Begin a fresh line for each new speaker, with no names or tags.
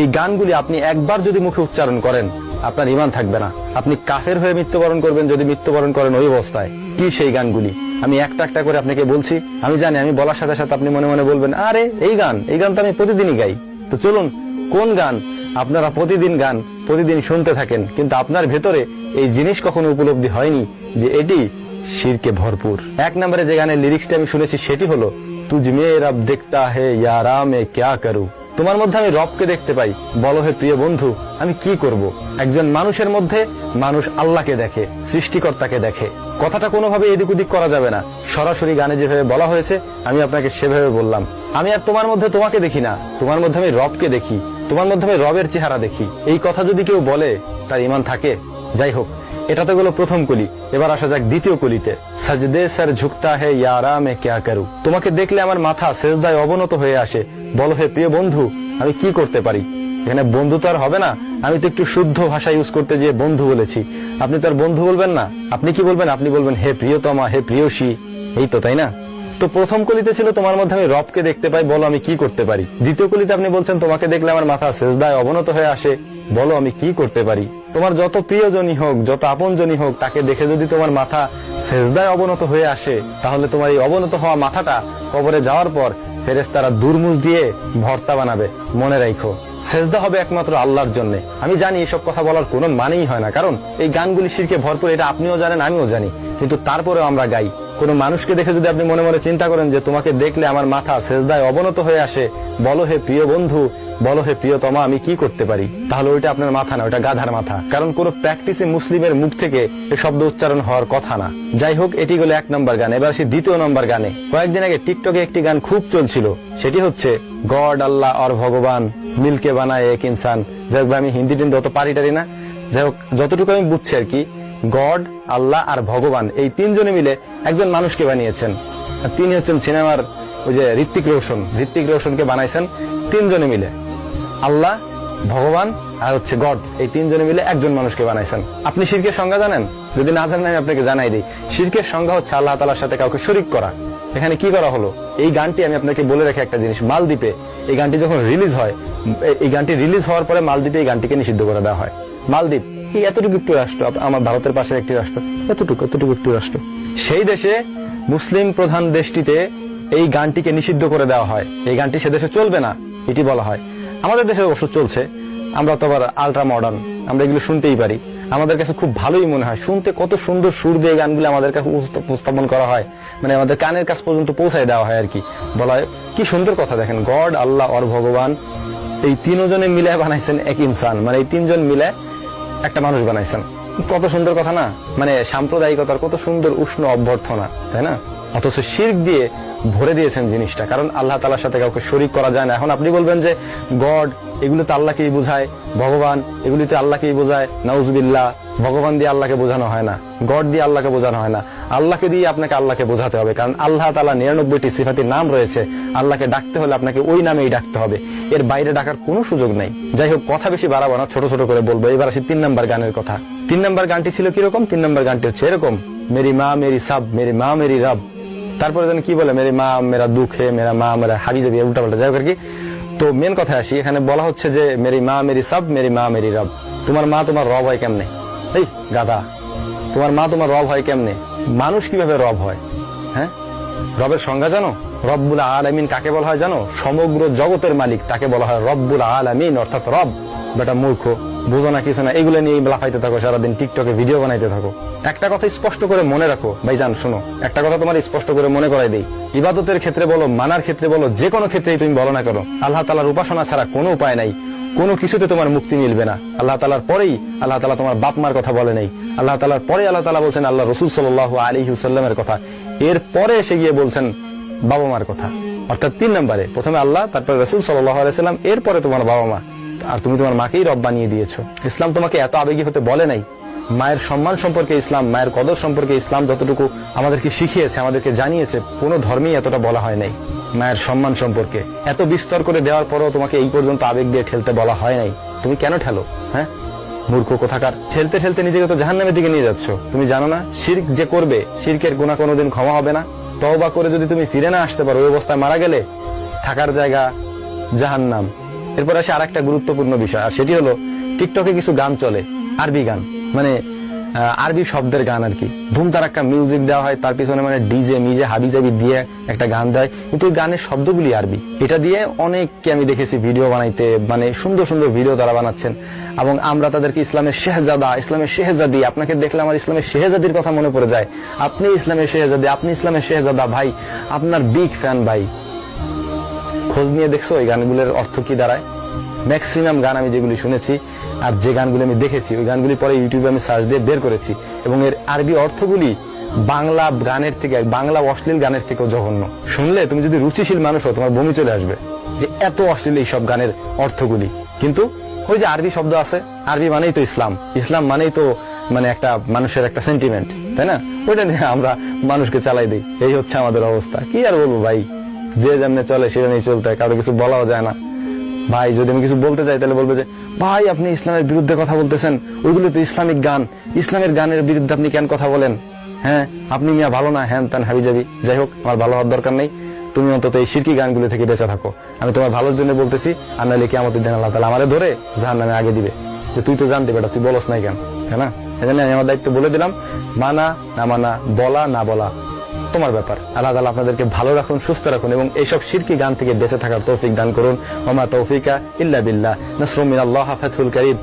এই গানগুলি আপনি একবার যদি মুখে উচ্চারণ করেন, আপনার ইমান থাকবে না। আপনি কাফের হয়ে মৃত্যুবরণ করবেন যদি মৃত্যুবরণ করেন ওই অবস্থায়। কি সেই গানগুলি? আমি একটা একটা করে আপনাকে বলছি। আমি জানি, আমি বলার সাথে সাথে আপনি মনে মনে বলবেন, আরে, এই গান এই গান তো আমি প্রতিদিনই গাই। তো চলুন, কোন গান? আপনারা প্রতিদিন গান, প্রতিদিন শুনতে থাকেন, কিন্তু আপনার ভেতরে এই জিনিস কখনো উপলব্ধি হয়নি যে এটি শিরকে ভরপুর। এক নম্বরে যে গানের লিরিক্সটা আমি শুনেছি, সেটি হলো, তুঝ মে রব দেখতা হে ইয়ারা মে ক্যা করু? তোমার মধ্যে আমি রবকে দেখতে পাই। বলো হে প্রিয় বন্ধু, আমি কি করব? একজন মানুষের মধ্যে মানুষ আল্লাহকে দেখে, সৃষ্টিকর্তাকে দেখে। কথাটা কোনোভাবে এদিক ওদিক করা যাবে না। সরাসরি গানে যেভাবে বলা হয়েছে, আমি আপনাকে সেভাবে বললাম। আমি আর তোমার মধ্যে তোমাকে দেখি না। তোমার মধ্যে আমি রবকে দেখি। তোমার মধ্যে আমি রবের চেহারা দেখি। এই কথা যদি কেউ বলে, তার ইমান থাকে। যাই হোক, এটা তো গেল প্রথম কলি। এবার আসা যাক দ্বিতীয় কলিতে। সাজদে স্যার ঝুকতা হে, ইয়ারা মে ক্যা করু? তোমাকে দেখলে আমার মাথা সেজদায় অবনত হয়ে আসে। বলো হে প্রিয় বন্ধু, আমি কি করতে পারি? এখানে বন্ধু তো আর হবে না। আমি তো একটু শুদ্ধ ভাষা ইউজ করতে গিয়ে বন্ধু বলেছি। আপনি তো আর বন্ধু বলবেন না। আপনি কি বলবেন? আপনি বলবেন, হে প্রিয়তমা, হে প্রিয়সী। এই তো, তাই না? তো প্রথম কলিতে ছিল তোমার মধ্যে আমি রবকে দেখতে পাই, বলো আমি কি করতে পারি? দ্বিতীয় কলিতে আপনি বলছেন, তোমাকে দেখলে আমার মাথা সেজদায় অবনত হয়ে আসে। বলো আমি কি করতে পারি? তোমার যত প্রিয়জনই হোক, যত আপনজনই হোক, তাকে দেখে যদি তোমার মাথা সেজদায় অবনত হয়ে আসে, তাহলে তোমার এই অবনত হওয়া মাথাটা কবরে যাওয়ার পর ফেরেস্তারা দুর্মুজ দিয়ে ভর্তা বানাবে, মনে রাখো সেজদা হবে একমাত্র আল্লাহর জন্য। আমি জানি এসব কথা বলার কোনো মানেই হয় না, কারণ এই গানগুলি শিরকে ভরপুর, এটা আপনিও জানেন, আমিও জানি। কিন্তু তারপরেও আমরা গাই। কোন মানুষকে দেখে যদি আপনি মনে মনে চিন্তা করেন যে তোমাকে দেখলে আমার মাথা সেজদায় অবনত হয়ে আসে, বলো হে প্রিয় বন্ধু বলো হে প্রিয়তমা, আমি কি করতে পারি? তাহলে ওইটা আপনার মাথা না ওটা গাধার মাথা। কারণ কোন প্র্যাকটিসে মুসলিমের মুখ থেকে এই শব্দ উচ্চারণ হওয়ার কথা না। যাই হোক, এটি হলো এক নম্বর গান। এবার আসি দ্বিতীয় নম্বর গানে। কয়েকদিন আগে টিকটকে একটি গান খুব চলছিল। সেটি হচ্ছে, গড, আল্লাহ, আর ভগবান, মিলকে বানায় এক ইনসান। যাই হোক আমি হিন্দি টিন্দি অত পারি টারি না। যাই হোক, যতটুকু আমি বুঝছি আর কি, গড, আল্লাহ, আর ভগবান এই তিনজনে মিলে একজন মানুষকে বানিয়েছেন। তিনি হচ্ছেন সিনেমার ওই যে ঋত্বিক রোশন। ঋত্বিক রোশনকে বানাইছেন তিনজনে মিলে। আল্লাহ, ভগবান আর হচ্ছে গড। এই তিনজনে মিলে একজন মানুষকে বানাইছেন। আপনি শিরকের সংজ্ঞা জানেন? যদি না জানেন, আমি আপনাকে জানাই দিই। শিরকের সংজ্ঞা হচ্ছে আল্লাহ তালার সাথে কাউকে শরিক করা। এখানে কি করা হলো? এই গানটি আমি আপনাকে বলে রেখে একটা জিনিস। মালদ্বীপে এই গানটি যখন রিলিজ হয়, এই গানটি রিলিজ হওয়ার পরে মালদ্বীপে এই গানটিকে নিষিদ্ধ করে দেওয়া হয়। মালদ্বীপ, এই এতটুকু একটু রাষ্ট্র আমার ভারতের পাশের একটি রাষ্ট্র, এতটুকু এতটুকু একটু রাষ্ট্র। সেই দেশে মুসলিম প্রধান দেশটিতে এই গানটিকে নিষিদ্ধ করে দেওয়া হয়। এই গানটি সে দেশে চলবে না, এটি বলা হয়। আমাদের দেশে অবশ্য চলছে। আমরা তো আবার আলট্রা মডার্ন আমরা এগুলো শুনতেই পারি। আমাদের কাছে খুব ভালোই মনে হয়। শুনতে কত সুন্দর সুর দিয়ে গানগুলো আমাদের কাছে উপস্থাপন করা হয়। মানে আমাদের কানের কাছ পর্যন্ত পৌঁছায় দেওয়া হয় আর কি। বলা হয়, কি সুন্দর কথা দেখেন। গড, আল্লাহ অর ভগবান, এই তিনজনে মিলে বানাইছেন এক ইনসান। মানে এই তিনজন মিলে একটা মানুষ বানাইছেন। কত সুন্দর কথা না? মানে সাম্প্রদায়িকতার কত সুন্দর উষ্ণ অভ্যর্থনা, তাই না? অথচ শির্ক দিয়ে ভরে দিয়েছেন জিনিসটা, কারণ আল্লাহ তালার সাথে কাউকে শরিক করা যায় না। এখন আপনি বলবেন যে, গড, এগুলো তো আল্লাহকেই বোঝায়, ভগবান, এগুলি তো আল্লাহকেই বোঝায়, নাউজবিল্লাহ, ভগবান দিয়ে আল্লাহকে বোঝানো হয় না, গড দিয়ে আল্লাহকে বোঝানো হয় না। আল্লাহকে দিয়ে আপনাকে আল্লাহকে বোঝাতে হবে, কারণ আল্লাহ তালা নিরানব্বইটি সিফাতির নাম রয়েছে, আল্লাহকে ডাকতে হলে আপনাকে ওই নামেই ডাকতে হবে। এর বাইরে ডাকার কোনো সুযোগ নাই। যাই হোক, কথা বেশি বাড়াবো না, ছোট ছোট করে বলব। এবার আসি তিন নম্বর গানের কথা। তিন নম্বর গানটি ছিল কীরকম? তিন নম্বর গানটি হচ্ছে এরকম, মেরি মা, মেরি সাব, মেরি মা, মেরি রব। তারপরে যেন কি বলে, মেরি মা, মেরা দুঃখ, মেরা মা, মেরা হাবি যাবি, উল্টা পাল্টা। যাই আর কি। তো মেন কথা আসি, এখানে বলা হচ্ছে যে, মেরি মা, মেরি সাব, মেরি মা, মেরি রব। তোমার মা, তোমার রব হয় কেমনে? এই গাদা তোমার মা, তোমার রব হয় কেমনে? মানুষ কীভাবে রব হয়? হ্যাঁ? রবের সংজ্ঞা জানো? রব্বুল আল আমিন কাকে বলা হয় জানো? সমগ্র জগতের মালিক তাকে বলা হয় রব্বুল আল আমিন অর্থাৎ রব। বেটা মূর্খ, বুঝো না কিছু না, এগুলো নিয়ে লাফাইতে থাকো, সারাদিন টিকটকে ভিডিও বানাইতে থাকো। একটা কথা স্পষ্ট করে মনে রাখো, ভাইজান, শোনো, একটা কথা তোমার স্পষ্ট করে মনে করাই দেই। ইবাদতের ক্ষেত্রে বলো, মানার ক্ষেত্রে বলো, যে কোনো ক্ষেত্রেই তুমি বলো না কেন, আল্লাহ তালার উপাসনা ছাড়া কোনো উপায় নাই, কোনো কিছুতে তোমার মুক্তি মিলবে না। আল্লাহ তালার পরেই, আল্লাহ তালা তোমার বাপ মার কথা বলে নেই। আল্লাহ তালার পরে আল্লাহ তালা বলছেন, আল্লাহ রসুল সাল আলী হুসাল্লামের কথা। এর পরে এসে গিয়ে বলছেন, বাবা মার কথা। অর্থাৎ তিন নম্বরে, প্রথমে আল্লাহ, তারপরে রসুল সাল্লাহ আলাইসাল্লাম এরপরে তোমার বাবা মা। আর তুমি তোমার মাকেই রব বানিয়ে দিয়েছ। ইসলাম তোমাকে এত আবেগী হতে বলে নাই। মায়ের সম্মান সম্পর্কে ইসলাম, মায়ের কদর সম্পর্কে ইসলাম যতটুকু আমাদেরকে শিখিয়েছে, আমাদেরকে জানিয়েছে, কোনো ধর্মেই এতটা বলা হয় নাই। মায়ের সম্মান সম্পর্কে। এত বিস্তর করে দেওয়ার পরেও তোমাকে এই পর্যন্ত আবেগ দিয়ে ঠেলতে বলা হয় নাই। তুমি কেন ঠেলো হ্যাঁ? মূর্খ কোথাকার। ঠেলতে ঠেলতে নিজেকে তো জাহান্নামের দিকে নিয়ে যাচ্ছ। তুমি জানো না, শির্ক যে করবে, শির্কের গুণা কোনোদিন ক্ষমা হবে না। তওবা করে যদি তুমি ফিরে না আসতে পারো, ওই অবস্থায় মারা গেলে থাকার জায়গা জাহান্নাম। এরপর আসে আর একটা গুরুত্বপূর্ণ বিষয়, আর সেটি হলো টিকটকে কিছু গান চলে, আরবি গান। মানে আরবি শব্দের গান আর কি। ধুমতার একটা মিউজিক দেওয়া হয়, তার পিছনে মানে ডিজে মিজে হাবিজাবি দিয়ে একটা গান দেয়। কিন্তু ওই গানের শব্দগুলি আরবি। এটা দিয়ে অনেককে আমি দেখেছি ভিডিও বানাইতে মানে সুন্দর সুন্দর ভিডিও তারা বানাচ্ছেন। এবং আমরা তাদেরকে ইসলামের শেহজাদা, ইসলামের শেহজাদি, আপনাকে দেখলে আমার ইসলামের শেহজাদির কথা মনে পড়ে যায়। আপনি ইসলামের শেহজাদি, আপনি ইসলামের শেহজাদা ভাই, আপনার বিগ ফ্যান ভাই। খোঁজ নিয়ে দেখছ, এই গানগুলোর অর্থ কি দাঁড়ায়? ম্যাক্সিমাম গান আমি যেগুলি শুনেছি আর যে গানগুলি আমি দেখেছি, ওই গানগুলি পরে ইউটিউবে আমি সার্চ দিয়ে বের করেছি এবং এর আরবি অর্থগুলি বাংলা গানের থেকে, বাংলা অশ্লীল গানের থেকেও জঘন্য। শুনলে তুমি যদি রুচিশীল মানুষ হো তোমার বমি চলে আসবে যে এত অশ্লীল এই সব গানের অর্থগুলি। কিন্তু ওই যে আরবি শব্দ আছে, আরবি মানেই তো ইসলাম। ইসলাম মানেই তো মানে একটা মানুষের একটা সেন্টিমেন্ট তাই না? ওইটা নিয়ে আমরা মানুষকে চালাই দিই। এই হচ্ছে আমাদের অবস্থা। কি আর বলব ভাই? যে যেমনে চলে, সেটা নিয়ে চলতে হয়। কারও কিছু বলাও যায় না। ভাই, যদি আমি কিছু বলতে চাই, তাহলে বলবে যে, ভাই, আপনি ইসলামের বিরুদ্ধে কথা বলতেছেন। ওইগুলো তো ইসলামিক গান। ইসলামের গানের বিরুদ্ধে আপনি কেন কথা বলেন? হ্যাঁ আপনি মিয়া ভালো না? হ্যান ত্যান হাবি যাবি যাই হোক, আমার ভালো হওয়ার দরকার নেই। তুমি অন্তত এই শিরকি গানগুলো থেকে বেঁচে থাকো। আমি তোমার ভালোর জন্য বলতেছি, আর নাহলে কি আমাদের দিন আল্লাহ তালা আমারে ধরে জাহান নামে আগে দিবে। যে তুই তো জানতে বেটা তুই বলস নাই কেন? তাই না? এজন্য আমি আমার দায়িত্ব বলে দিলাম, মানা না মানা, বলা না বলা। তোমার ব্যাপার। আল্লাহ তালা আপনাদেরকে ভালো রাখুন, সুস্থ রাখুন এবং এইসব শিরকি গান থেকে বেঁচে থাকার তৌফিক দান করুন। মামা তৌফিকা ইল্লা বিল্লা নসরুম আল্লাহ হাফাতুল করিম।